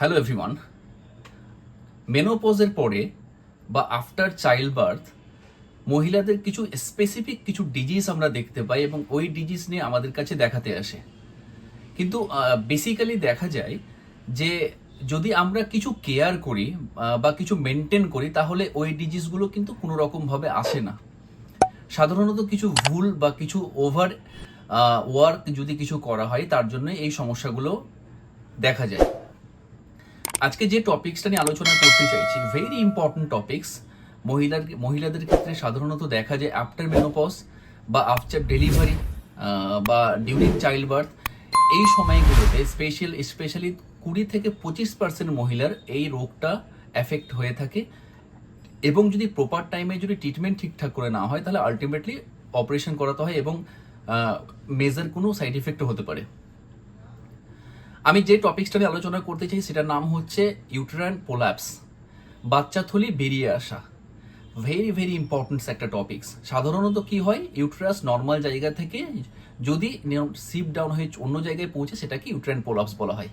Hello everyone মেনোপজের পরে বা after child birth মহিলাদের কিছু স্পেসিফিক কিছু ডিজিজ আমরা দেখতে পাই এবং ওই ডিজিজ নিয়ে আমাদের কাছে দেখাতে আসে। কিন্তু বেসিক্যালি দেখা যায় যে যদি আমরা কিছু কেয়ার করি বা কিছু মেনটেন করি, তাহলে ওই ডিজিজগুলো কিন্তু কোনো রকমভাবে আসে না। সাধারণত কিছু ভুল বা কিছু ওভার ওয়ার্ক যদি কিছু করা হয়, তার জন্য এই সমস্যাগুলো দেখা যায়। আজকে যে টপিকসটা নিয়ে আলোচনা করতে চাইছি ভেরি ইম্পর্টেন্ট টপিকস মহিলার, মহিলাদের ক্ষেত্রে সাধারণত দেখা যায় আফটার মেনোপজ বা আফটার ডেলিভারি বা ডিউরিং চাইল্ড বার্থ এই সময়গুলোতে স্পেশাল স্পেশালি কুড়ি থেকে পঁচিশ পার্সেন্ট মহিলার এই রোগটা এফেক্ট হয়ে থাকে। এবং যদি প্রপার টাইমে যদি ট্রিটমেন্ট ঠিকঠাক করে না হয়, তাহলে আলটিমেটলি অপারেশন করাতে হয় এবং মেজার কোনো সাইড এফেক্টও হতে পারে। আমি যে টপিকসটা নিয়ে আলোচনা করতে চাই, সেটার নাম হচ্ছে ইউটেরান পোল্যাপস বাচ্চা থলি বেরিয়ে আসা। ভেরি ভেরি ইম্পর্টেন্ট একটা টপিকস সাধারণত কি হয় ইউটেরাস নর্মাল জায়গা থেকে যদি সিপ ডাউন হয়ে অন্য জায়গায় পৌঁছে, সেটাকে ইউটেরান পোলাপস বলা হয়।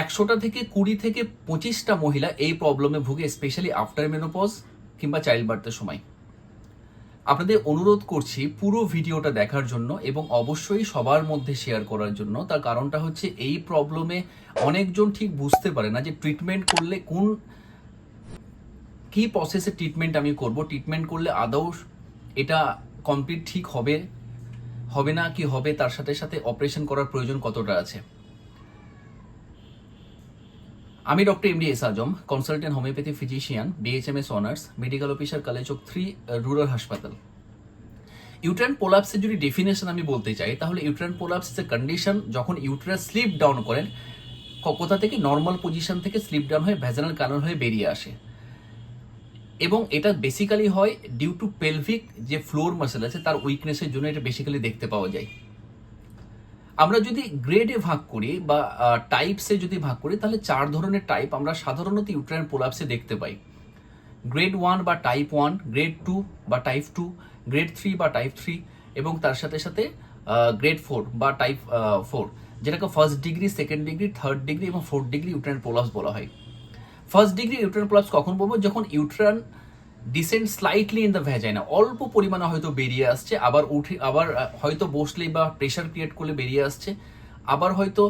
একশোটা থেকে কুড়ি থেকে পঁচিশটা মহিলা এই প্রবলেমে ভুগে স্পেশালি আফটার মেনোপজ কিংবা চাইল্ড বার্থের সময়। আপনাদের অনুরোধ করছি পুরো ভিডিওটা দেখার জন্য এবং অবশ্যই সবার মধ্যে শেয়ার করার জন্য। তার কারণটা হচ্ছে এই প্রবলেমে অনেকজন ঠিক বুঝতে পারে না যে ট্রিটমেন্ট করলে কোন, কি প্রসেসে ট্রিটমেন্ট আমি করব। ট্রিটমেন্ট করলে আদৌ এটা কমপ্লিট ঠিক হবে হবে না কি হবে, তার সাথে সাথে অপারেশন করার প্রয়োজন কতটা আছে। আমি doctor MD S Azam consultant homeopathy physician BHMS honours medical officer college Kaliachak three rural হাসপাতাল ইউট্রান পোলাপসের যদি ডেফিনেশন আমি বলতে চাই, তাহলে ইউট্রেন পোলাপস এ কন্ডিশন যখন ইউট্রাস স্লিপ ডাউন করেন কোথা থেকে নর্মাল পজিশন থেকে স্লিপ ডাউন হয়ে ভ্যাজানাল কানাল হয়ে বেরিয়ে আসে। এবং এটা বেসিক্যালি হয় ডিউ টু পেলভিক যে ফ্লোর মাসেল আছে, তার উইকনেসের জন্য এটা বেসিক্যালি দেখতে পাওয়া যায়। আমরা যদি গ্রেডে ভাগ করি বা টাইপসে যদি ভাগ করি, তাহলে চার ধরনের টাইপ আমরা সাধারণত ইউট্রাইন পোলাপসে দেখতে পাই। গ্রেড ওয়ান বা টাইপ ওয়ান গ্রেড টু বা টাইপ টু গ্রেড থ্রি বা টাইপ থ্রি এবং তার সাথে সাথে গ্রেড ফোর বা টাইপ ফোর যেটাকে first degree second degree third degree এবং ফোর্থ ডিগ্রি ইউট্রাইন পোলাপস বলা হয়। ফার্স্ট ডিগ্রি ইউট্রাইন পোলাপস কখন বলব যখন uterine descent slightly in the vagina অল্প পরিমাণে হয়তো বেরিয়ে আসছে, আবার উঠে আবার হয়তো বসলেই বা প্রেশার ক্রিয়েট করলে বেরিয়ে আসছে, আবার হয়তো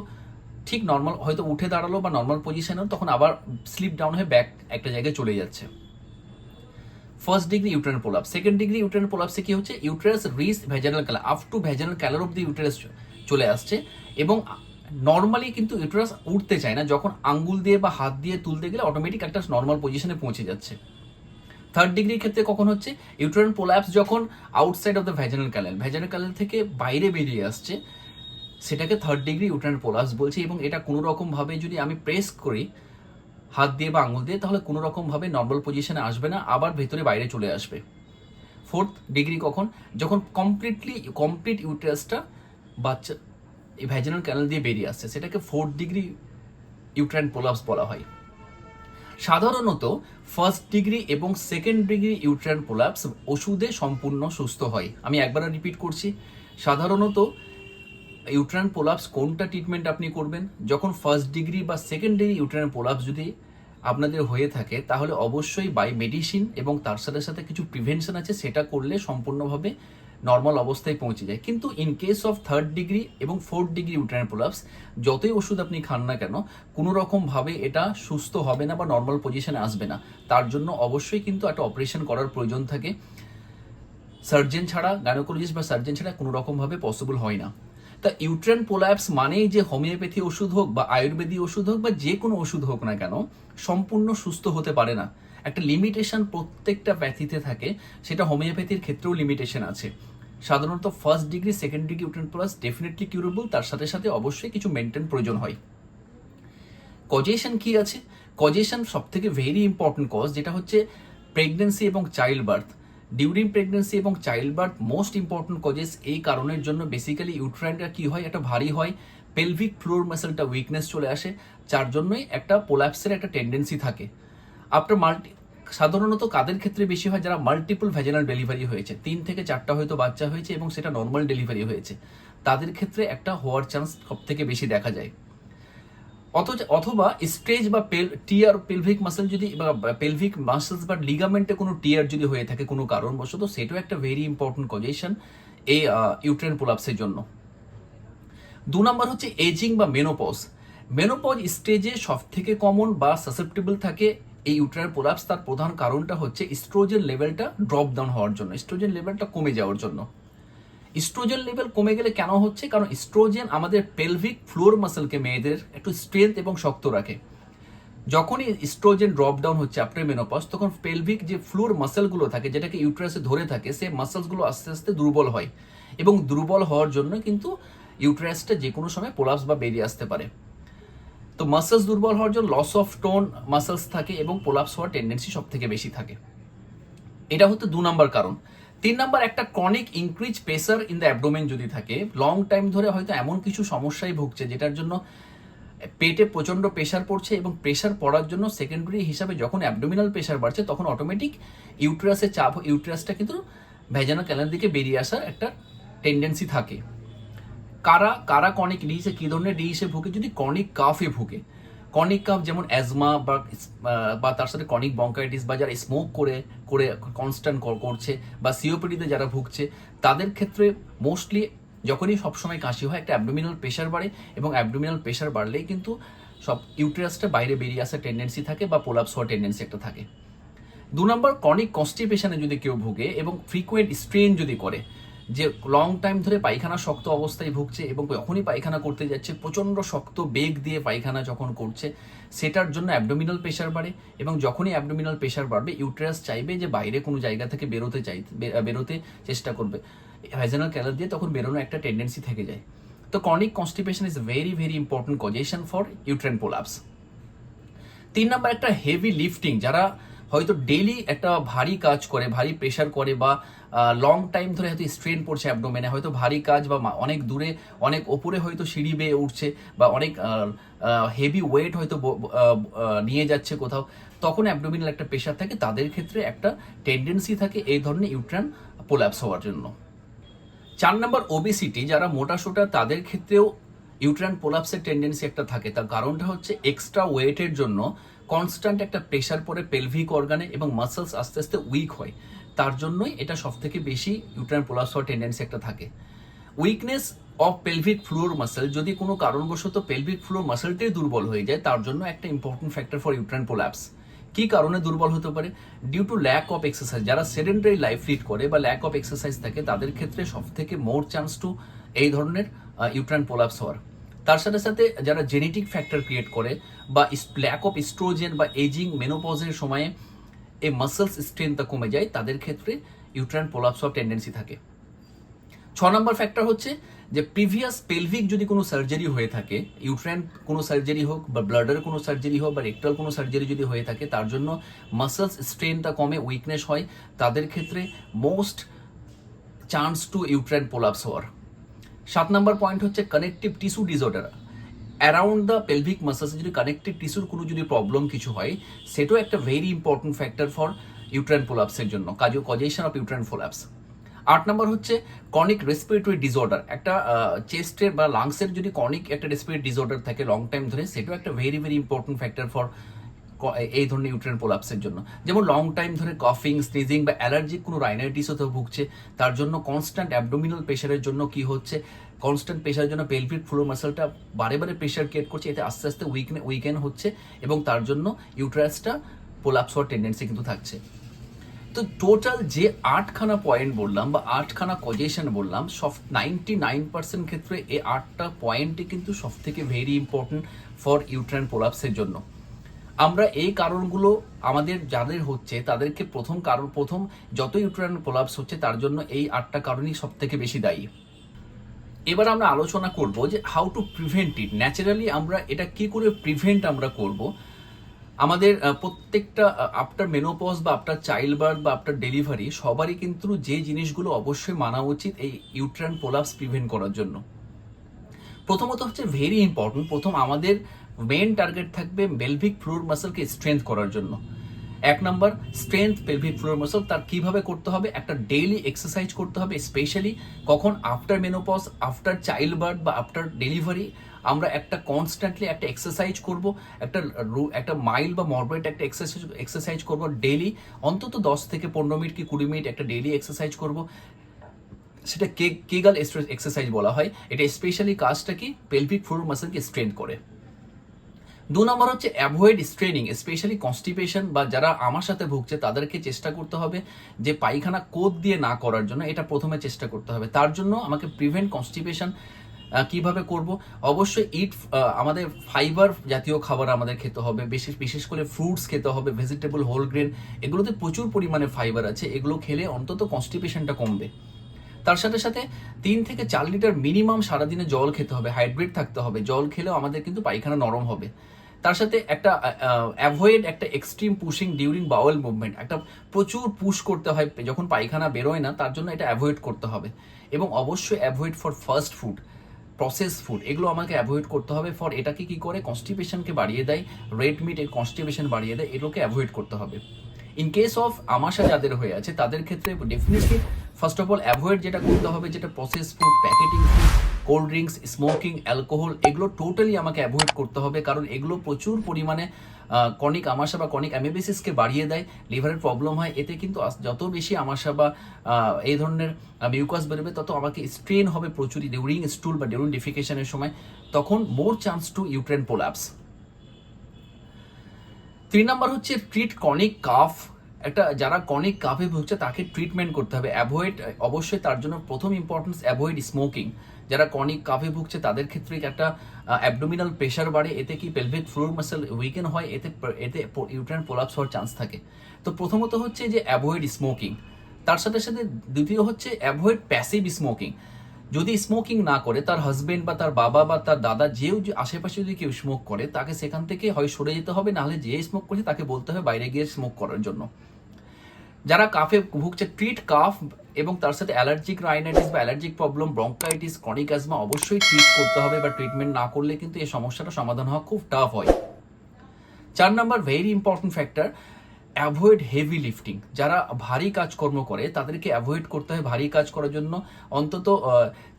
ঠিক নর্মাল হয়তো উঠে দাঁড়াল বা নর্মাল পজিশনে তখন আবার স্লিপ ডাউন হয়ে ব্যাক একটা জায়গায় চলে যাচ্ছে। First degree uterine prolapse second degree uterine পোলাপসে কি হচ্ছে? Uterus reach vaginal collar up to vaginal collar of the uterus চলে আসছে এবং নর্মালি কিন্তু ইউট্রাস উঠতে চায় না, যখন আঙ্গুল দিয়ে বা হাত দিয়ে তুলতে গেলে অটোমেটিক একটা নর্মাল পজিশনে পৌঁছে যাচ্ছে। থার্ড ডিগ্রির ক্ষেত্রে কখন হচ্ছে? ইউট্রান পোলাপস যখন outside of the vaginal canal vaginal canal থেকে বাইরে বেরিয়ে আসছে, সেটাকে থার্ড ডিগ্রি ইউট্রান পোলাপস বলছে এবং এটা কোনো রকম ভাবে যদি আমি প্রেস করি, হাত দিয়ে বা আঙুল দিয়ে, তাহলে কোনো রকম ভাবে নর্মাল পজিশনে আসবে না, আবার ভেতরে বাইরে চলে আসবে। ফোর্থ ডিগ্রি কখন? যখন কমপ্লিটলি কমপ্লিট ইউট্রাসটা বাচ্চা, এই ভ্যাজানাল ক্যানেল দিয়ে বেরিয়ে আসছে, সেটাকে ফোর্থ ডিগ্রি ইউট্রান পোলাপস বলা হয়। সাধারণত ফার্স্ট ডিগ্রি এবং সেকেন্ড ডিগ্রি ইউট্রান পোলাপস ওষুধে সম্পূর্ণ সুস্থ হয়। আমি একবার রিপিট করছি, সাধারণত ইউট্রান পোলাপস কোনটা ট্রিটমেন্ট আপনি করবেন? যখন ফার্স্ট ডিগ্রি বা সেকেন্ড ডিগ্রি ইউট্রান পোলাপস যদি আপনাদের হয়ে থাকে, তাহলে অবশ্যই বাই মেডিসিন এবং তার সাথে সাথে কিছু প্রিভেনশন আছে, সেটা করলে সম্পূর্ণভাবে নর্মাল অবস্থায় পৌঁছে যায়। কিন্তু in case of third degree এবং ফোর্থ ডিগ্রি ইউট্রান পোলাপস যতই ওষুধ আপনি খান না কেন, কোনো রকমভাবে এটা সুস্থ হবে না বা নর্মাল পজিশনে আসবে না। তার জন্য অবশ্যই কিন্তু একটা অপারেশন করার প্রয়োজন থাকে। সার্জেন ছাড়া গাইনোকোলজিস্ট বা সার্জেন ছাড়া কোনো রকমভাবে পসিবল হয় না। তা ইউট্রেন পোলাপস মানেই যে হোমিওপ্যাথি ওষুধ হোক বা আয়ুর্বেদিক ওষুধ হোক বা যে কোনো ওষুধ হোক না কেন, সম্পূর্ণ সুস্থ হতে পারে না। একটা লিমিটেশন প্রত্যেকটা প্যাথিতে থাকে, সেটা হোমিওপ্যাথির ক্ষেত্রেও লিমিটেশন আছে। সাধারণত first degree second degree uterine prolapse definitely curable তার সাথে সাথে অবশ্যই কিছু মেনটেন প্রয়োজন হয়। কজেশন কি আছে? কজেশন সব থেকে ভেরি ইম্পর্টেন্ট কজ যেটা হচ্ছে প্রেগনেন্সি এবং চাইল্ড বার্থ ডিউরিং প্রেগনেন্সি এবং child birth most important causes এই কারণের জন্য বেসিক্যালি ইউট্রাইনটা কি হয়? একটা ভারী হয় পেলভিক ফ্লোর মাসেলটা উইকনেস চলে আসে, যার জন্যই একটা পোলাপসের একটা টেন্ডেন্সি থাকে। আফটার মাল্টি সাধারণত কাদের ক্ষেত্রে বেশি হয়? যারা মাল্টিপল ভ্যাজানাল ডেলিভারি হয়েছে। তিন থেকে চারটা হয়তো বাচ্চা হয়েছে এবং সেটা নর্মাল ডেলিভারি হয়েছে। তাদের ক্ষেত্রে একটা হওয়ার চান্স সব থেকে বেশি দেখা যায়। অথচ, অথবা স্ট্রেচ বা পেল টিয়ার পেলভিক মাসেল যদি বা পেলভিক মাসেলস বা লিগামেন্টে কোনো টিয়ার যদি হয়ে থাকে কোনো কারণবশত, সেটাও একটা ভেরি ইম্পর্টেন্ট কজেশন এই ইউট্রেন পোলাপসের জন্য। দু নম্বর হচ্ছে এজিং বা মেনোপজ মেনোপজ স্টেজে সব থেকে কমন বা সাসেপ্টেবল থাকে এই ইউট্রাইন পোলাপস তার প্রধান কারণটা হচ্ছে ইস্ট্রোজেন লেভেলটা ড্রপ ডাউন হওয়ার জন্য ইস্ট্রোজেন লেভেলটা কমে যাওয়ার জন্য। ইস্ট্রোজেন লেভেল কমে গেলে কেন হচ্ছে? কারণ ইস্ট্রোজেন আমাদের পেলভিক ফ্লোর মাসেলকে মেয়েদের একটু স্ট্রেংথ এবং শক্ত রাখে। যখনই ইস্ট্রোজেন ড্রপ ডাউন হচ্ছে আফটার মেনোপজ তখন পেলভিক যে ফ্লোর মাসেলগুলো থাকে, যেটাকে ইউট্রাসে ধরে থাকে, সেই মাসেলসগুলো আস্তে আস্তে দুর্বল হয়। এবং দুর্বল হওয়ার জন্য কিন্তু ইউট্রাসটা যে কোনো সময় পোলাপস বা বেরিয়ে আসতে পারে। তো মাসেলস দুর্বল হওয়ার জন্য লস অফ টোন মাসেলস থাকে এবং পোলাপস হওয়ার টেন্ডেন্সি সব থেকে বেশি থাকে। এটা হচ্ছে দু নাম্বার কারণ। তিন নাম্বার, একটা chronic increase pressure in the abdomen যদি থাকে লং টাইম ধরে হয়তো এমন কিছু সমস্যায় ভুগছে যেটার জন্য পেটে প্রচণ্ড প্রেশার পড়ছে এবং প্রেশার পড়ার জন্য সেকেন্ডারি হিসাবে যখন অ্যাবডোমিনাল প্রেশার বাড়ছে, তখন অটোমেটিক ইউট্রাসের চাপ ইউট্রাসটা কিন্তু ভেজানা ক্যালার দিকে বেরিয়ে আসার একটা টেন্ডেন্সি থাকে। কারা কারা কনিক ডিসে কি ধরনের ডিসে ভুগে? যদি কনিক কাফে ভুগে কনিক কাফ যেমন অ্যাজমা বা বা তার সাথে কনিক বঙ্কাইটিস বা যারা স্মোক করে করে কনস্ট্যান্ট করছে বা সিওপিডিতে যারা ভুগছে, তাদের ক্ষেত্রে মোস্টলি যখনই সবসময় কাশি হয়, একটা অ্যাবডোমিনাল প্রেশার বাড়ে এবং অ্যাবডোমিনাল প্রেশার বাড়লেই কিন্তু সব ইউটেরাসটা বাইরে বেরিয়ে আসার টেন্ডেন্সি থাকে বা পোলাপস হওয়ার টেন্ডেন্সি একটা থাকে। দু নম্বর কনিক কনস্টিপেশনে যদি কেউ ভুগে এবং ফ্রিকোয়েন্ট স্ট্রেন যদি করে যে লং টাইম ধরে পায়খানা শক্ত অবস্থায় ভুগছে এবং যখনই পায়খানা করতে যাচ্ছে, প্রচণ্ড শক্ত বেগ দিয়ে পায়খানা যখন করছে, সেটার জন্য অ্যাবডোমিনাল প্রেশার বাড়ে এবং যখনই অ্যাবডোমিনাল প্রেশার বাড়বে ইউটেরাস চাইবে যে বাইরে কোনো জায়গা থেকে বেরোতে চাই বেরোতে চেষ্টা করবে। ভ্যাজেনাল ক্যালার দিয়ে তখন বেরোনো একটা টেন্ডেন্সি থেকে যায়। তো chronic constipation is very very important causation for uterine prolapse তিন নাম্বার একটা হেভি লিফটিং যারা হয়তো ডেলি একটা ভারী কাজ করে, ভারী প্রেশার করে বা লং টাইম ধরে হয়তো স্ট্রেন পড়ছে অ্যাবডোমেনে হয়তো ভারী কাজ বা অনেক দূরে, অনেক ওপরে হয়তো সিঁড়ি বেয়ে উঠছে বা অনেক হেভি ওয়েট হয়তো নিয়ে যাচ্ছে কোথাও, তখন অ্যাবডোমিনাল একটা প্রেশার থাকে। তাদের ক্ষেত্রে একটা টেন্ডেন্সি থাকে এই ধরনের ইউট্রান পোল্যাপস হওয়ার জন্য। চার নম্বর ওবেসিটি যারা মোটা সোটা, তাদের ক্ষেত্রেও ইউট্রান পোলাপসের টেন্ডেন্সি একটা থাকে। তার কারণটা হচ্ছে এক্সট্রা ওয়েটের জন্য কনস্ট্যান্ট একটা প্রেশার পড়ে পেলভিক অর্গানে এবং মাসেলস আস্তে আস্তে উইক হয়। তার জন্যই এটা সব থেকে বেশি ইউট্রান পোলাপস হওয়ার টেন্ডেন্সি একটা থাকে। Weakness of pelvic floor muscle যদি কোনো কারণবশত পেলভিক ফ্লোর মাসেলটাই দুর্বল হয়ে যায়, তার জন্য একটা important factor for uterine prolapse কি কারণে দুর্বল হতে পারে? Due to lack of exercise যারা সেডেন্টারি লাইফ লিড করে বা ল্যাক অফ এক্সারসাইজ থাকে, তাদের ক্ষেত্রে সব থেকে মোর চান্স টু এই ধরনের ইউট্রান পোলাপস হওয়ার। তার সাথে সাথে যারা জেনেটিক ফ্যাক্টর ক্রিয়েট করে বা ল্যাক অফ স্ট্রোজেন বা এজিং মেনোপজের সময়ে এই মাসেলস স্ট্রেংথটা কমে যায়, তাদের ক্ষেত্রে ইউট্রান পোলাপস অফ টেন্ডেন্সি থাকে। ছ নম্বর ফ্যাক্টর হচ্ছে যে প্রিভিয়াস পেলভিক যদি কোনো সার্জারি হয়ে থাকে ইউট্রাইন কোনো সার্জারি হোক বা ব্লাডার কোনো সার্জারি হোক বা রেক্টাল কোনো সার্জারি যদি হয়ে থাকে, তার জন্য মাসেলস স্ট্রেনটা কমে উইকনেস হয়, তাদের ক্ষেত্রে most chance to uterine prolapse হওয়ার। সাত নম্বর পয়েন্ট হচ্ছে connective tissue disorder around the pelvic মাসেলসে যদি কানেকটিভ টিস্যুর কোনো যদি প্রবলেম কিছু হয়, সেটাও একটা very important factor for uterine পোলাপসের জন্য কাজে কজেশন অফ ইউট্রাইন পোলাপস আট নম্বর হচ্ছে কনিক রেসপিরেটরি ডিসঅর্ডার একটা চেস্টের বা লাংসের যদি কনিক একটা রেসপিরেটরি ডিসঅর্ডার থাকে লং টাইম ধরে, সেটাও একটা very very important factor for এই ধরনের ইউট্রেন পোলাপসের জন্য। যেমন লং টাইম ধরে কফিং স্নিজিং বা অ্যালার্জিক কোনো রাইনাইটিস হতে ভুগছে, তার জন্য কনস্ট্যান্ট অ্যাবডোমিনাল প্রেশারের জন্য কি হচ্ছে? কনস্ট্যান্ট প্রেশারের জন্য পেলভিক ফ্লোর মাসেলটা বারে বারে প্রেশার ক্রিয়েট করছে, এতে আস্তে আস্তে উইকনে উইকেন হচ্ছে এবং তার জন্য ইউট্রাসটা পোলাপস হওয়ার টেন্ডেন্সি কিন্তু থাকছে। তো টোটাল যে আটখানা পয়েন্ট বললাম বা আটখানা কজেশন বললাম, সব নাইনটি নাইন পার্সেন্ট ক্ষেত্রে এই আটটা পয়েন্টই কিন্তু সব থেকে ভেরি ইম্পর্টেন্ট ফর ইউট্রান পোলাপসের জন্য। আমরা এই কারণগুলো আমাদের যাদের হচ্ছে, তাদেরকে প্রথম কারণ, প্রথম যত ইউট্রান পোলাপস হচ্ছে, তার জন্য এই আটটা কারণই সব থেকে বেশি দায়ী। এবার আমরা আলোচনা করব যে how to prevent it naturally আমরা এটা কি করে প্রিভেন্ট আমরা করব? আমাদের প্রত্যেকটা আফটার মেনোপজ বা আফটার চাইল্ড বার্থ বা আফটার ডেলিভারি সবারই কিন্তু যে জিনিসগুলো অবশ্যই মানা উচিত এই ইউট্রান পোলাপস প্রিভেন্ট করার জন্য। প্রথমত হচ্ছে ভেরি ইম্পর্টেন্ট প্রথম আমাদের মেন টার্গেট থাকবে বেলভিক ফ্লোর মাসেলকে স্ট্রেংথ করার জন্য। এক নম্বর স্ট্রেংথ পেলভিক ফ্লোর মাসল তার কীভাবে করতে হবে? একটা ডেইলি এক্সারসাইজ করতে হবে স্পেশালি কখন after menopause after child birth বা আফটার ডেলিভারি আমরা একটা কনস্ট্যান্টলি একটা এক্সারসাইজ করব, একটা একটা মাইল বা মরবেট একটা এক্সারসাইজ এক্সারসাইজ করব ডেইলি অন্তত দশ থেকে পনেরো মিনিট কি কুড়ি মিনিট একটা ডেইলি এক্সারসাইজ করব। সেটা কে, কেগাল এক্সারসাইজ বলা হয়। এটা স্পেশালি কাজটা কি? পেলভিক ফ্লোর মাসেলকে স্ট্রেন করে। দু নম্বর হচ্ছে অ্যাভয়েড স্ট্রেনিং স্পেশালি কনস্টিপেশন বা যারা আমার সাথে ভুগছে তাদেরকে চেষ্টা করতে হবে যে পায়খানা কোদ দিয়ে না করার জন্য এটা প্রথমে চেষ্টা করতে হবে। তার জন্য আমাকে প্রিভেন্ট কনস্টিপেশন কীভাবে করব? অবশ্যই ইট আমাদের ফাইবার জাতীয় খাবার আমাদের খেতে হবে, বিশেষ বিশেষ করে ফ্রুটস খেতে হবে ভেজিটেবল হোল গ্রেন এগুলোতে প্রচুর পরিমাণে ফাইবার আছে, এগুলো খেলে অন্তত কনস্টিপেশনটা কমবে। তার সাথে সাথে তিন থেকে চার লিটার মিনিমাম সারাদিনে জল খেতে হবে হাইড্রেট থাকতে হবে। জল খেলেও আমাদের কিন্তু পায়খানা নরম হবে। তার সাথে একটা অ্যাভয়েড একটা extreme pushing during bowel movement একটা প্রচুর পুশ করতে হয় যখন পায়খানা বেরোয় না, তার জন্য এটা অ্যাভয়েড করতে হবে। এবং অবশ্যই avoid for first food process food এগুলো আমাকে অ্যাভয়েড করতে হবে ফর এটাকে কি করে? কনস্টিপেশনকে বাড়িয়ে দেয় রেড মিট এর কনস্টিপেশন বাড়িয়ে দেয়, এগুলোকে অ্যাভয়েড করতে হবে। ইন কেস অফ আমাশা যাদের হয়ে আছে, তাদের ক্ষেত্রে definitely first of all avoid যেটা করতে হবে, যেটা process food packeting food cold drinks, smoking, alcohol, এগুলো টোটালি আমাকে অ্যাভয়েড করতে হবে। কারণ এগুলো প্রচুর পরিমাণে কনিক আমাশা বা কনিক অ্যামিবেসিসকে বাড়িয়ে দেয় লিভারের প্রবলেম হয়। এতে কিন্তু যত বেশি আমাশা বা এই ধরনের মিউকাস বেরোবে, তত আমাকে স্ট্রেন হবে প্রচুর ডিউরিং স্টুল বা ডিউরিং ডিফিকেশনের সময়। তখন more chance to uterine prolapse তিন নম্বর হচ্ছে ট্রিট কনিক কাফ একটা, যারা কনিক কাফে ভুগছে, তাকে ট্রিটমেন্ট করতে হবে। অ্যাভয়েড অবশ্যই তার জন্য প্রথম ইম্পর্টেন্স অ্যাভয়েড স্মোকিং যারা কনিক কাফে ভুগছে, তাদের ক্ষেত্রে একটা অ্যাবডোমিনাল প্রেশার বাড়ে? এতে কি পেলভিক ফ্লোর মাসেল উইকেন হয়? এতে এতে ইউট্রান পোলাপস হওয়ার চান্স থাকে। তো প্রথমত হচ্ছে যে অ্যাভয়েড স্মোকিং তার সাথে সাথে দ্বিতীয় হচ্ছে অ্যাভয়েড প্যাসিভ স্মোকিং যদি স্মোকিং না করে, তার হাজবেন্ড বা তার বাবা বা তার দাদা যেও আশেপাশে যদি কেউ স্মোক করে, তাকে সেখান থেকে হয় সরে যেতে হবে, নাহলে যে স্মোক করছে তাকে বলতে হবে বাইরে গিয়ে স্মোক করার জন্য। যারা কাফে ভুগছে ট্রিট কাফ এবং তার সাথে অ্যালার্জিক রাইনাইটিস বা allergic problem bronchitis chronic asthma অবশ্যই ট্রিট করতে হবে বা ট্রিটমেন্ট না করলে কিন্তু এই সমস্যাটা সমাধান হওয়া খুব টাফ হয়। চার number very important factor avoid heavy lifting যারা ভারী কাজকর্ম করে, তাদেরকে অ্যাভয়েড করতে হয় ভারী কাজ করার জন্য। অন্তত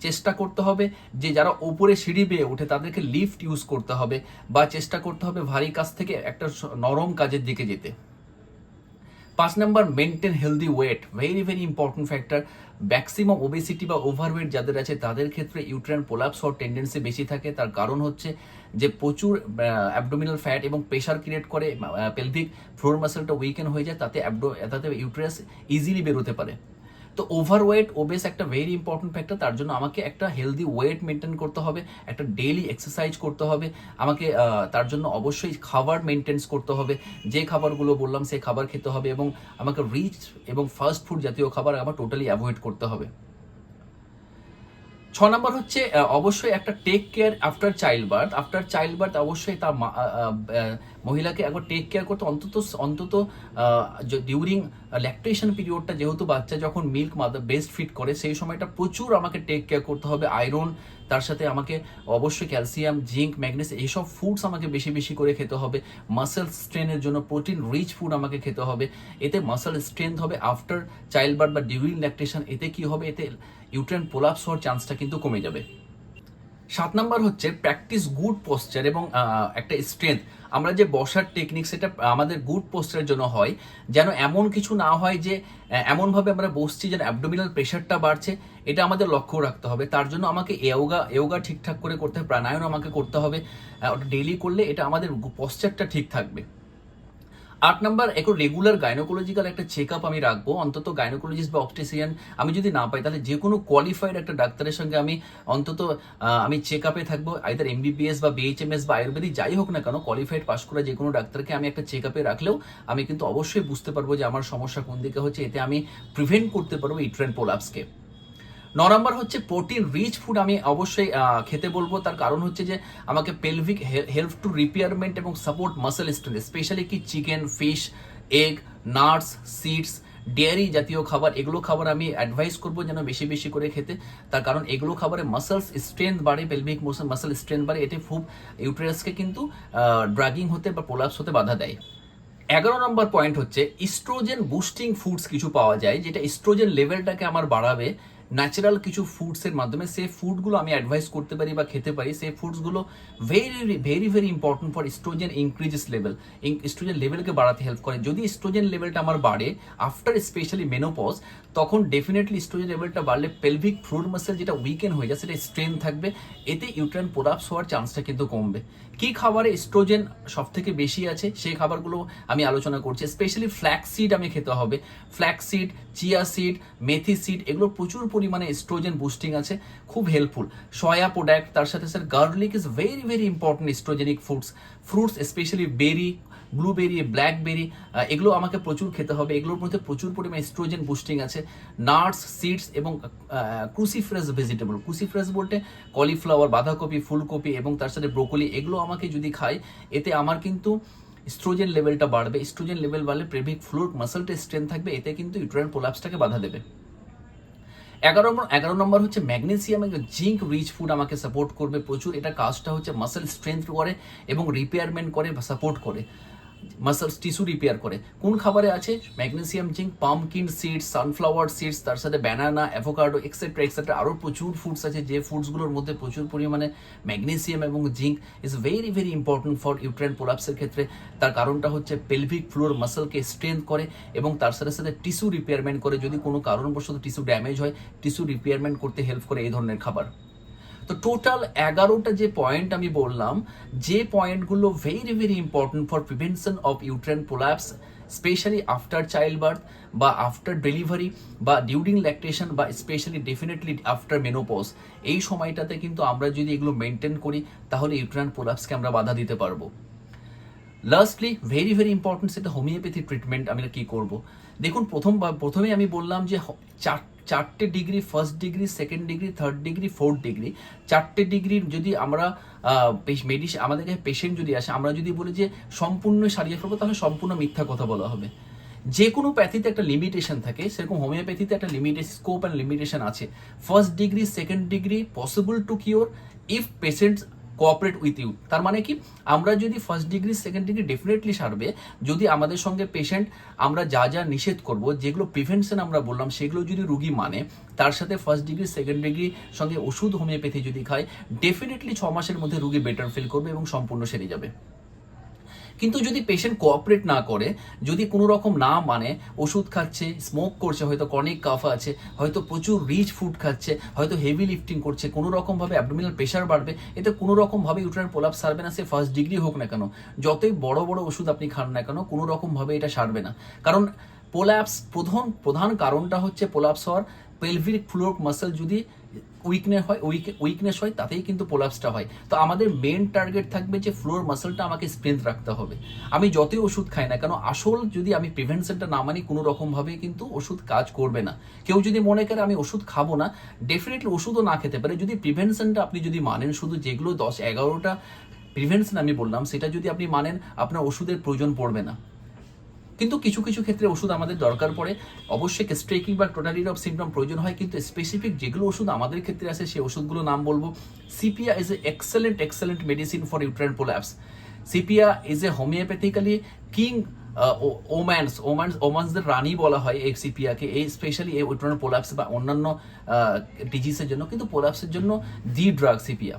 চেষ্টা করতে হবে যে যারা ওপরে সিঁড়ি বেয়ে ওঠে, তাদেরকে লিফট ইউজ করতে হবে বা চেষ্টা করতে হবে ভারী কাজ থেকে একটা নরম কাজের দিকে যেতে। পাঁচ number maintain healthy weight very very important factor maximum obesity বা ওভারওয়েট যাদের আছে, তাদের ক্ষেত্রে ইউট্রেন পোলাপস হওয়ার টেন্ডেন্সি বেশি থাকে। তার কারণ হচ্ছে যে প্রচুর অ্যাবডোমিনাল ফ্যাট এবং প্রেশার ক্রিয়েট করে পেলভিক ফ্লোর মাসেলটা উইকেন হয়ে যায়, তাতে অ্যাবডো তাতে ইউট্রেস ইজিলি বেরোতে পারে। তো ওভারওয়েট ওবেস একটা ভেরি ইম্পর্টেন্ট ফ্যাক্টর তার জন্য আমাকে একটা হেলদি ওয়েট মেনটেন করতে হবে, একটা ডেইলি এক্সারসাইজ করতে হবে, আমাকে তার জন্য অবশ্যই খাবার মেনটেন্স করতে হবে, যে খাবারগুলো বললাম সেই খাবার খেতে হবে এবং আমাকে রিচ এবং ফাস্ট ফুড জাতীয় খাবার আমার টোটালি অ্যাভয়েড করতে হবে। ছ নম্বর হচ্ছে অবশ্যই একটা take care after child birth after child birth অবশ্যই তার মহিলাকে একবার টেক কেয়ার করতে। অন্তত অন্তত ডিউরিং ল্যাকটেশন পিরিয়ডটা যেহেতু বাচ্চা যখন মিল্ক মাদার বেস্ট ফিট করে, সেই সময়টা প্রচুর আমাকে টেক কেয়ার করতে হবে। আয়রন তার সাথে আমাকে অবশ্যই ক্যালসিয়াম জিঙ্ক ম্যাগনেস এইসব ফুডস আমাকে বেশি বেশি করে খেতে হবে। মাসেল স্ট্রেনের জন্য প্রোটিন রিচ ফুড আমাকে খেতে হবে। এতে মাসেল স্ট্রেংথ হবে। আফটার চাইল্ড বার্থ বা ডিউরিং ল্যাকটেশন এতে কি হবে? এতে ইউট্রেন পোলাপস হওয়ার চান্সটা কিন্তু কমে যাবে। সাত নাম্বার হচ্ছে প্র্যাকটিস গুড পোস্টার এবং একটা স্ট্রেংথ আমরা যে বসার টেকনিক সেটা, আমাদের গুড পোস্টারের জন্য হয়, যেন এমন কিছু না হয় যে এমনভাবে আমরা বসছি যেন অ্যাবডোমিনাল প্রেশারটা বাড়ছে। এটা আমাদের লক্ষ্য রাখতে হবে। তার জন্য আমাকে ইয়োগা ইয়োগা ঠিকঠাক করে করতে হবে, প্রাণায়াম আমাকে করতে হবে। ডেইলি করলে এটা আমাদের পশ্চারটা ঠিক থাকবে। আট নাম্বার, একটু রেগুলার গাইনোকোলজিক্যাল একটা চেক আপ আমি রাখব। অন্তত গাইনোকোলজিস্ট বা অপটিসিয়ান আমি যদি না পাই, তাহলে যে কোনো কোয়ালিফাইড একটা ডাক্তারের সঙ্গে আমি অন্তত আমি চেক আপে থাকব। আইদার এমবিবিএস বা বিএইচএমএস বা আয়ুর্বেদিক যাই হোক না কেন কোয়ালিফাইড পাস করা যে কোনো ডাক্তারকে আমি একটা চেক আপে রাখলেও আমি কিন্তু অবশ্যই বুঝতে পারব যে আমার সমস্যা কোন দিকে হচ্ছে। এতে আমি প্রিভেন্ট করতে পারব ইট্রেন পোলাপসকে ন নম্বর হচ্ছে প্রোটিন রিচ ফুড আমি অবশ্যই খেতে বলব। তার কারণ হচ্ছে যে আমাকে পেলভিক হেল্প টু রিপেয়ারমেন্ট এবং সাপোর্ট মাসেল স্ট্রেন্থ স্পেশালি কি chicken fish egg nuts seeds dairy জাতীয় খাবার, এগুলো খাবার আমি অ্যাডভাইস করব যেন বেশি বেশি করে খেতে। তার কারণ এগুলো খাবারে মাসেলস স্ট্রেংথ বাড়ে পেলভিক মোশন মাসেল স্ট্রেংথ বাড়ে। এতে খুব ইউটেরাসকে কিন্তু ড্রাগিং হতে বা পোলাপস হতে বাধা দেয়। এগারো নম্বর পয়েন্ট হচ্ছে ইস্ট্রোজেন বুস্টিং ফুডস কিছু পাওয়া যায়, যেটা ইস্ট্রোজেন লেভেলটাকে আমার বাড়াবে। ন্যাচারাল কিছু ফুডসের মাধ্যমে সেই ফুডগুলো আমি অ্যাডভাইস করতে পারি বা খেতে পারি, সেই ফুডসগুলো very very very important for estrogen increases level estrogen লেভেলকে বাড়াতে হেল্প করে। যদি স্ট্রোজেন লেভেলটা আমার বাড়ে আফটার স্পেশালি মেনোপজ তখন ডেফিনেটলি স্ট্রোজেন লেভেলটা বাড়লে পেলভিক ফ্লুর মাসেল যেটা উইকেন হয়ে যায়, সেটা স্ট্রেন থাকবে। এতে ইউট্রেন প্রোলাপস হওয়ার চান্সটা কিন্তু কমবে। কি খাবারে স্ট্রোজেন সব থেকে বেশি আছে, সেই খাবারগুলো আমি আলোচনা করছি। স্পেশালি ফ্ল্যাক্সিড আমি খেতে হবে। ফ্ল্যাক্সিড চিয়া সিড মেথি সিড এগুলো প্রচুর পরিমাণে স্ট্রোজেন বুস্টিং আছে, খুব হেল্পফুল সয়া প্রোডাক্ট তার সাথে sir garlic is very very important estrogenic foods fruits specially berry blueberry, blackberry এগুলো আমাকে প্রচুর খেতে হবে। এগুলোর মধ্যে প্রচুর পরিমাণে স্ট্রোজেন বুস্টিং আছে। নাটস সিডস এবং ক্রুসিফ্রেস ভেজিটেবল ক্রুসিফ্রেস বলতে কলিফ্লাওয়ার বাঁধাকপি, ফুলকপি এবং তার সাথে ব্রোকলি এগুলো আমাকে যদি খাই, এতে আমার কিন্তু স্ট্রোজেন লেভেলটা বাড়বে। স্ট্রোজেন লেভেল বাড়লে প্রেভিক ফ্লুর মাসেলটা স্ট্রেন থাকবে, এতে কিন্তু ইউট্রাইন প্রোলাপসটাকে বাধা দেবে। এগারো নম্বর এগারো নম্বর হচ্ছে ম্যাগনেসিয়াম এবং জিঙ্ক রিচ ফুড আমাকে সাপোর্ট করবে প্রচুর। এটা কাজটা হচ্ছে মাসেল স্ট্রেংথ করে এবং রিপেয়ারমেন্ট করে সাপোর্ট করে। মাসেলস টিস্যু রিপেয়ার করে। কোন খাবারে আছে? Magnesium zinc pumpkin seeds sunflower seeds তার সাথে ব্যানানা অ্যাভোকাডো এক্সেট্রা এক্সেট্রা আরও প্রচুর ফুডস আছে, যে ফুডসগুলোর মধ্যে প্রচুর পরিমাণে ম্যাগনেসিয়াম এবং zinc is very very important for uterine প্রোলাপসের ক্ষেত্রে। তার কারণটা হচ্ছে পেলভিক ফ্লোর মাসলকে স্ট্রেংথ করে এবং তার সাথে সাথে টিস্যু রিপেয়ারমেন্ট করে। যদি কোনো কারণবশত টিস্যু ড্যামেজ হয় টিস্যু রিপেয়ারমেন্ট করতে হেল্প করে এই ধরনের খাবার। তো টোটাল এগারোটা যে পয়েন্ট আমি বললাম, যে পয়েন্টগুলো very very important for prevention of uterine prolapse specially after child birth বা আফটার ডেলিভারি বা ডিউরিং ল্যাকটেশন বা স্পেশালি ডেফিনেটলি আফটার মেনোপজ এই সময়টাতে কিন্তু আমরা যদি এগুলো মেনটেন করি, তাহলে ইউট্রান প্রোলাপসকে আমরা বাধা দিতে পারব। লাস্টলি ভেরি ভেরি ইম্পর্টেন্ট সেটা হোমিওপ্যাথি ট্রিটমেন্ট আমরা কী করব? দেখুন, প্রথম প্রথমেই আমি বললাম যে হ- চার চারটে degree first degree second degree third degree fourth degree. চারটে ডিগ্রির যদি আমরা মেডিসিন আমাদের কাছে পেশেন্ট যদি আসে, আমরা যদি বলি যে সম্পূর্ণ সারিয়ে ফেলব, তাহলে সম্পূর্ণ মিথ্যা কথা বলা হবে। যে কোনো প্যাথিতে একটা লিমিটেশন থাকে, সেরকম হোমিওপ্যাথিতে একটা লিমিটেশন স্কোপ অ্যান্ড লিমিটেশন আছে। First degree second degree possible to cure if patients cooperate with you তার মানে কি? আমরা যদি first degree second degree definitely সারবে, যদি আমাদের সঙ্গে পেশেন্ট আমরা যা যা নিষেধ করব, যেগুলো প্রিভেনশন আমরা বললাম, সেগুলো যদি রুগী মানে তার সাথে ফার্স্ট ডিগ্রি সেকেন্ড ডিগ্রি সঙ্গে ওষুধ হোমিওপ্যাথি যদি খায় ডেফিনেটলি ছ মাসের মধ্যে রুগী বেটার ফিল করবে এবং সম্পূর্ণ সেরে যাবে। কিন্তু যদি পেশেন্ট কোঅপারেট না করে, যদি কোনো রকম না মানে ওষুধ খাচ্ছে স্মোক করছে, হয়তো কনিক কাফ আছে, হয়তো প্রচুর রিচ ফুড খাচ্ছে, হয়তো হেভি লিফটিং করছে, কোনো রকমভাবে অ্যাবডোমিনাল প্রেশার বাড়বে, এতে কোনো রকমভাবে ইউট্রাইন প্রলাপ সারবে না, সে ফার্স্ট ডিগ্রি হোক না কেন। যতই বড় বড় ওষুধ আপনি খান না কেন, কোনো রকমভাবে এটা সারবে না। কারণ পোলাপস প্রধান প্রধান কারণটা হচ্ছে পোলাপস হওয়ার পেলভিক ফ্লোর মাসেল যদি উইকনেস হয় উইকনেস হয়, তাতেই কিন্তু পোলাপসটা হয়। তো আমাদের মেন টার্গেট থাকবে যে ফ্লোর মাসেলটা আমাকে স্ট্রেংথ রাখতে হবে। আমি যতই ওষুধ খাই না কেন, আসল যদি আমি প্রিভেনশনটা না মানি, কোনো রকমভাবে কিন্তু ওষুধ কাজ করবে না। কেউ যদি মনে করে আমি ওষুধ খাব না ডেফিনেটলি ওষুধও না খেতে পারে। যদি প্রিভেনশনটা আপনি যদি মানেন, শুধু যেগুলো দশ এগারোটা প্রিভেনশন আমি বললাম, সেটা যদি আপনি মানেন, আপনার ওষুধের প্রয়োজন পড়বে না। কিন্তু কিছু কিছু ক্ষেত্রে ওষুধ আমাদের দরকার পড়ে। অবশ্যই স্ট্রেকিং বা টোটালির অফ সিমটম প্রয়োজন হয়, কিন্তু স্পেসিফিক যেগুলো ওষুধ আমাদের ক্ষেত্রে আছে, সেই ওষুধগুলো নাম বলব। Sepia is a excellent excellent medicine for uterine prolapse sepia is a homeopathically king woman's woman's ওমান্সদের রানী বলা হয় এই সিপিয়াকে এই স্পেশালি এই ইউট্রাইন প্রোল্যাপস বা অন্যান্য ডিজিজের জন্য, কিন্তু প্রোল্যাপসের জন্য দি ড্রাগ সিপিয়া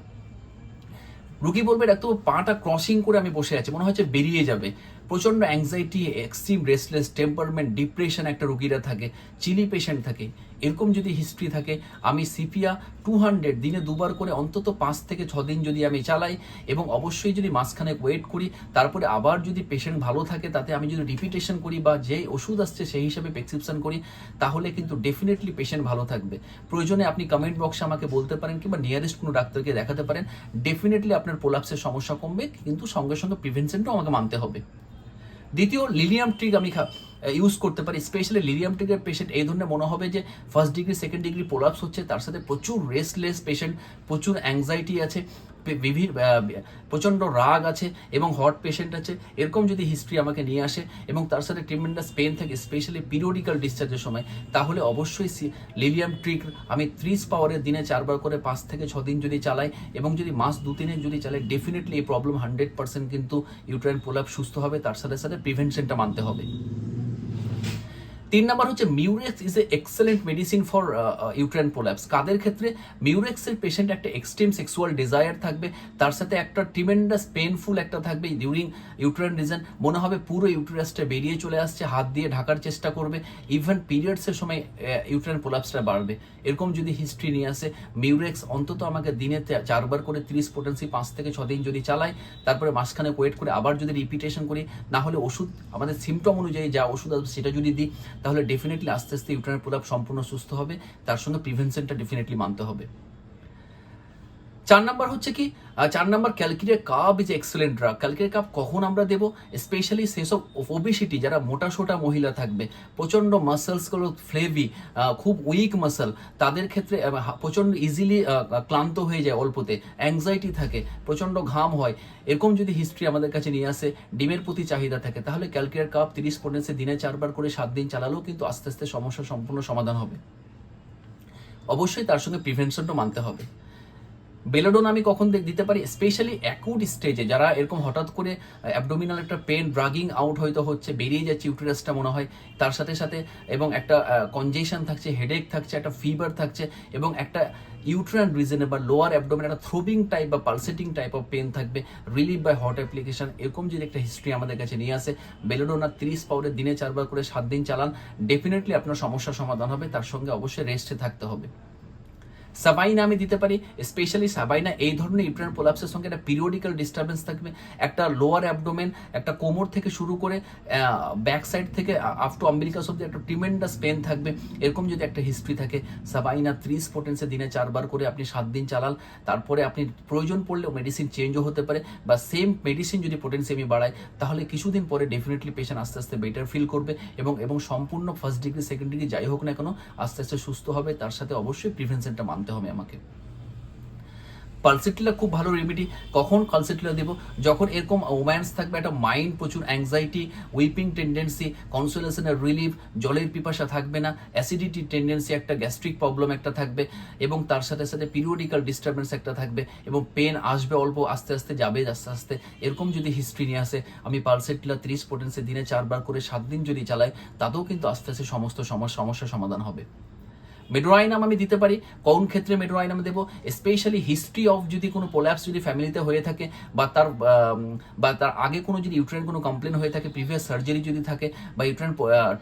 রুগী বলবে ডাক্তার পাটা ক্রসিং করে আমি বসে আছি, মনে হচ্ছে বেরিয়ে যাবে। প্রচণ্ড anxiety extreme restless temperament depression একটা রুগীরা থাকে চিলি পেশেন্ট থাকে। এরকম যদি হিস্ট্রি থাকে, আমি সিপিয়া টু হান্ড্রেড দিনে দুবার করে অন্তত পাঁচ থেকে ছ দিন যদি আমি চালাই এবং অবশ্যই যদি মাঝখানে ওয়েট করি, তারপরে আবার যদি পেশেন্ট ভালো থাকে, তাতে আমি যদি রিপিটেশন করি বা যে ওষুধ আসছে সেই হিসাবে প্রেসক্রিপশন করি, তাহলে কিন্তু ডেফিনেটলি পেশেন্ট ভালো থাকবে। প্রয়োজনে আপনি কমেন্ট বক্সে আমাকে বলতে পারেন কিংবা নিয়ারেস্ট কোনো ডাক্তারকে দেখাতে পারেন। ডেফিনেটলি আপনার প্রোলাপসের সমস্যা কমবে, কিন্তু সঙ্গে সঙ্গে প্রিভেনশনটাও আমাকে মানতে হবে। দ্বিতীয় লিলিয়াম ট্রিক আমি ইউজ করতে পারি স্পেশালি লিলিয়াম ট্রিকের পেশেন্ট এই ধরনের মনে হবে যে first degree second degree prolapse হচ্ছে, তার সাথে প্রচুর রেস্টলেস পেশেন্ট প্রচুর অ্যাংজাইটি আছে বিভিন্ন প্রচণ্ড রাগ আছে এবং হট পেশেন্ট আছে। এরকম যদি হিস্ট্রি আমাকে নিয়ে আসে এবং তার সাথে ট্রিটমেন্টাস পেন থাকে স্পেশালি পিরিয়ডিক্যাল ডিসচার্জের সময়, তাহলে অবশ্যই লিলিয়াম ট্রিক আমি ত্রিশ পাওয়ারের দিনে চারবার করে পাঁচ থেকে ছ দিন যদি চালাই এবং যদি মাস দু তিনের যদি চালাই ডেফিনেটলি এই প্রবলেম হান্ড্রেড পার্সেন্ট কিন্তু ইউট্রাইন প্রোলাপ সুস্থ হবে, তার সাথে সাথে প্রিভেনশনটা মানতে হবে। তিন নাম্বার হচ্ছে murex is a excellent medicine for uterine prolapse কাদের ক্ষেত্রে? মিউরেক্সের পেশেন্ট একটা এক্সট্রিম সেক্সুয়াল ডিজায়ার থাকবে, তার সাথে একটা ট্রিমেন্ডাস পেনফুল একটা থাকবে ডিউরিং ইউট্রাইন রিজন মনে হবে পুরো ইউটেরাসটা বেরিয়ে চলে আসছে, হাত দিয়ে ঢাকার চেষ্টা করবে ইভেন পিরিয়ডসের সময় ইউট্রাইন প্রোল্যাপসটা বাড়বে। এরকম যদি হিস্ট্রি নিয়ে আসে মিউরেক্স অন্তত আমাকে দিনে চারবার করে তিরিশ পোটেন্সি পাঁচ থেকে ছ দিন যদি চালাই, তারপরে মাঝখানে ওয়েট করে আবার যদি রিপিটেশন করি, না হলে ওষুধ, আমাদের সিমটম অনুযায়ী যা ওষুধ আসবে সেটা যদি দিই তাহলে ডেফিনেটলি আস্তে আস্তে ইউটারের প্রোলাপ সম্পূর্ণ সুস্থ হবে। তার সঙ্গে প্রিভেনশনটা ডেফিনেটলি মানতে হবে। চার নাম্বার হচ্ছে কি চার number calcarea carb is excellent drug calcarea carb কখন আমরা দেবো? স্পেশালি সেসব ওবেসিটি যারা মোটা সোটা মহিলা থাকবে, প্রচণ্ড মাসেলসগুলো ফ্লেভি খুব উইক মাসেল তাদের ক্ষেত্রে প্রচণ্ড ইজিলি ক্লান্ত হয়ে যায় অল্পতে অ্যাংজাইটি থাকে, প্রচণ্ড ঘাম হয়। এরকম যদি হিস্ট্রি আমাদের কাছে নিয়ে আসে, ডিমের প্রতি চাহিদা থাকে, তাহলে ক্যালকিরিয়ার কাপ তিরিশ পনেন্সে দিনে চারবার করে সাত দিন চালালেও কিন্তু আস্তে আস্তে সমস্যার সম্পূর্ণ সমাধান হবে। অবশ্যই তার সঙ্গে প্রিভেনশনটা মানতে হবে। বেলোডোন আমি কখন দিতে পারি? স্পেশালি অ্যাকুট স্টেজে যারা এরকম হঠাৎ করে অ্যাবডোমিনাল একটা পেন ড্রাগিং আউট হয়তো হচ্ছে, বেরিয়ে যাচ্ছে ইউটেরাসটা মনে হয়, তার সাথে সাথে এবং একটা কনজেশন থাকছে হেডেক থাকছে, একটা ফিভার থাকছে এবং একটা ইউট্রান রিজনে বা লোয়ার অ্যাবডোমিন একটা থ্রোবিং টাইপ বা পালসেটিং টাইপ অফ পেন থাকবে রিলিভ বাই হট অ্যাপ্লিকেশন এরকম যদি একটা হিস্ট্রি আমাদের কাছে নিয়ে আসে বেলোডোন তিরিশ পাউডার দিনে চারবার করে সাত দিন চালান ডেফিনেটলি আপনার সমস্যার সমাধান হবে, তার সঙ্গে অবশ্যই রেস্টে থাকতে হবে। সাবাইনা আমি দিতে পারি স্পেশালি সাবাইনা এই ধরনের ইউট্রাইন প্রোলাপসের সঙ্গে একটা পিরিয়ডিক্যাল ডিস্টারবেন্স থাকবে, একটা লোয়ার অ্যাবডোমেন একটা কোমর থেকে শুরু করে ব্যাক সাইড থেকে আপ টু আম্বিলিকাস অব্দি একটা ট্রিমেন্ডাস পেন থাকবে। এরকম যদি একটা হিস্ট্রি থাকে, সাবাইনা ত্রিশ পোটেন্সে দিনে চারবার করে আপনি সাত দিন চালান, তারপরে আপনি প্রয়োজন পড়লেও মেডিসিন চেঞ্জও হতে পারে বা সেম মেডিসিন যদি পোটেন্সি আমি বাড়াই, তাহলে কিছুদিন পরে ডেফিনেটলি পেশেন্ট আস্তে আস্তে বেটার ফিল করবে এবং এবং সম্পূর্ণ ফার্স্ট ডিগ্রি সেকেন্ড ডিগ্রি যাই হোক না কেন, আস্তে আস্তে সুস্থ হবে। তার সাথে অবশ্যই প্রিভেনশনটা মানতে হবে আমাকে। পালসেটিলা খুব ভালো রেমেডি কখন পালসেটিলা দেবো? যখন এরকম ওম্যান্স থাকবে, একটা মাইন্ড প্রচুর অ্যাংজাইটি উইপিং টেন্ডেন্সি কনসোলেশনের রিলিফ জলের পিপাসা থাকবে না অ্যাসিডিটি টেন্ডেন্সি একটা গ্যাস্ট্রিক প্রবলেম একটা থাকবে, এবং তার সাথে সাথে পিরিয়ডিক্যাল ডিস্টারবেন্স একটা থাকবে, এবং পেন আসবে অল্প, আস্তে আস্তে যাবে, আস্তে আস্তে। এরকম যদি হিস্ট্রি নিয়ে আসে, আমি পালসেটিলা ত্রিশ পোটেন্সে দিনে চারবার করে সাত দিন যদি চালাই, তাতেও কিন্তু আস্তে আস্তে সমস্ত সমস্যা সমস্যার সমাধান হবে। মেডোরাইনাম আমি দিতে পারি, কোন ক্ষেত্রে মেডোরাইনাম দেবো স্পেশালি হিস্ট্রি অফ যদি কোনো পোল্যাপস যদি ফ্যামিলিতে হয়ে থাকে, বা তার বা তার আগে কোনো যদি ইউট্রেন কোনো কমপ্লেন হয়ে থাকে প্রিভিয়াস সার্জারি যদি থাকে, বা ইউট্রেন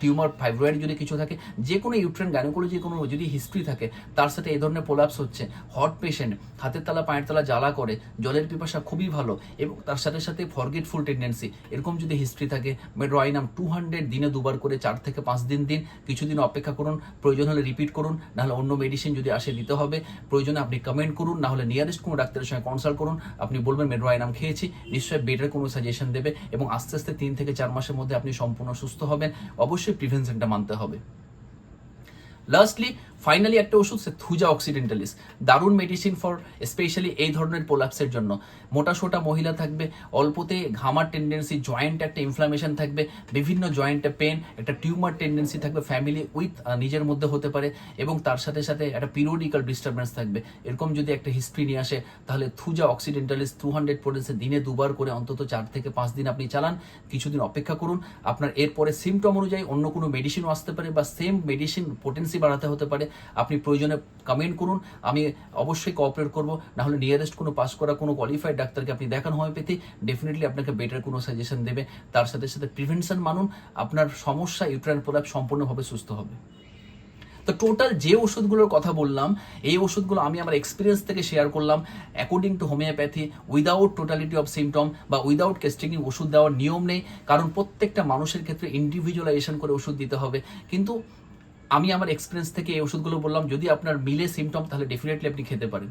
টিউমার ফাইব্রয়েড যদি কিছু থাকে, যে কোনো ইউট্রেন গাইনোকোলজি কোনো যদি হিস্ট্রি থাকে, তার সাথে এই ধরনের পোল্যাপস হচ্ছে হট পেশেন্ট হাতের তলা, পায়ের তলা জ্বালা করে, জলের পিপাসা খুবই ভালো, এবং তার সাথে সাথে ফরগেটফুল টেন্ডেন্সি এরকম যদি হিস্ট্রি থাকে মেড্রোয়াইনাম টু হান্ড্রেড দিনে দুবার করে, চার থেকে পাঁচ দিন দিন, কিছুদিন অপেক্ষা করুন, প্রয়োজন হলে রিপিট করুন নাহলে অন্য মেডিসিন যদি আসে দিতে হবে, প্রয়োজনে আপনি কমেন্ট করুন, নাহলে নিয়ারেস্ট কোনো ডাক্তারের সঙ্গে কনসাল্ট করুন। আপনি বলবেন মেড্রোয়াইনাম খেয়েছি। নিশ্চয়ই বেটার কোনো সাজেশন দেবে এবং আস্তে আস্তে তিন থেকে চার মাসের মধ্যে আপনি সম্পূর্ণ সুস্থ হবেন। অবশ্যই প্রিভেনশনটা মানতে হবে। লাস্টলি ফাইনালি একটা ওষুধ, সে থুজা অক্সিডেন্টালিস। দারুণ মেডিসিন ফর স্পেশালি এই ধরনের প্রোলাপসের জন্য। মোটা সোটা মহিলা থাকবে, অল্পতে ঘামার টেন্ডেন্সি জয়েন্ট একটা ইনফ্লামেশন থাকবে, বিভিন্ন জয়েন্টে পেন একটা টিউমার টেন্ডেন্সি থাকবে ফ্যামিলি উইথ নিজের মধ্যে হতে পারে, এবং তার সাথে সাথে একটা পিরিয়ডিক্যাল ডিস্টারবেন্স থাকবে। এরকম যদি একটা হিস্ট্রি নিয়ে আসে, তাহলে থুজা অক্সিডেন্টালিস টু হান্ড্রেড পোটেন্সে দিনে দুবার করে অন্তত চার থেকে পাঁচ দিন আপনি চালান, কিছুদিন অপেক্ষা করুন। আপনার এরপরে সিমটম অনুযায়ী অন্য কোনো মেডিসিনও আসতে পারে, বা সেম মেডিসিন পোটেন্সি বাড়াতে হতে পারে। আপনি প্রয়োজনে কমেন্ট করুন। আমি অবশ্যই কোঅপারেট করব। না হলে নিয়ারেস্ট কোনো পাস করা কোনো কোয়ালিফাইড ডাক্তারকে আপনি দেখান হোমিওপ্যাথি ডেফিনেটলি আপনাকে বেটার কোনো সাজেশন দেবে। তার সাথে সাথে প্রিভেনশন মানুন। আপনার সমস্যা ইউট্রাইন প্রলাপ সম্পূর্ণভাবে সুস্থ হবে। তো টোটাল যে ওষুধগুলোর কথা বললাম, এই ওষুধগুলো আমি আমার এক্সপিরিয়েন্স থেকে শেয়ার করলাম। According to homeopathy without totality of symptom বা উইদাউট কেস্টিং ওষুধ দেওয়ার নিয়ম নেই। কারণ প্রত্যেকটা মানুষের ক্ষেত্রে ইন্ডিভিজুয়ালাইজেশন করে ওষুধ দিতে হবে। কিন্তু আমি আমার এক্সপিরিয়েন্স থেকে এই ওষুধগুলো বললাম, যদি আপনার মিলে সিমটম তাহলে ডেফিনেটলি আপনি খেতে পারেন।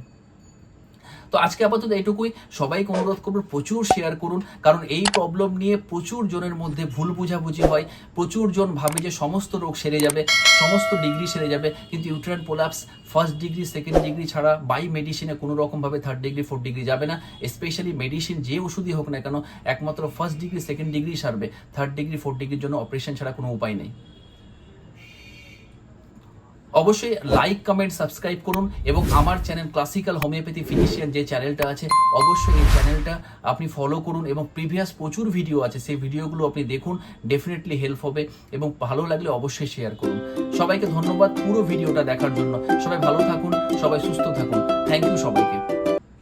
তো আজকে আপাতত এইটুকুই। সবাইকে অনুরোধ করব, প্রচুর শেয়ার করুন, কারণ এই প্রবলেম নিয়ে প্রচুর জনের মধ্যে ভুল বুঝাবুঝি হয়। প্রচুর জন ভাবে যে সমস্ত রোগ সেরে যাবে, সমস্ত ডিগ্রি সেরে যাবে, কিন্তু uterine prolapse first degree second degree ছাড়া বাই মেডিসিনে কোনো রকমভাবে থার্ড ডিগ্রি ফোর্থ ডিগ্রি যাবে না। স্পেশালি মেডিসিন যে ওষুধই হোক না কেন, একমাত্র ফার্স্ট ডিগ্রি সেকেন্ড ডিগ্রি সারবে। থার্ড ডিগ্রি ফোর্থ ডিগ্রির জন্য অপারেশন ছাড়া কোনো উপায় নেই। অবশ্যই লাইক কমেন্ট সাবস্ক্রাইব করুন এবং আমার চ্যানেল ক্লাসিক্যাল হোমিওপ্যাথি ফিজিশিয়ান যে চ্যানেলটা আছে, অবশ্যই এই চ্যানেলটা আপনি ফলো করুন এবং প্রিভিয়াস প্রচুর ভিডিও আছে, সেই ভিডিওগুলো আপনি দেখুন ডেফিনেটলি হেল্প হবে এবং ভালো লাগলে অবশ্যই শেয়ার করুন। সবাইকে ধন্যবাদ পুরো ভিডিওটা দেখার জন্য। সবাই ভালো থাকুন, সবাই সুস্থ থাকুন। থ্যাংক ইউ সবাইকে।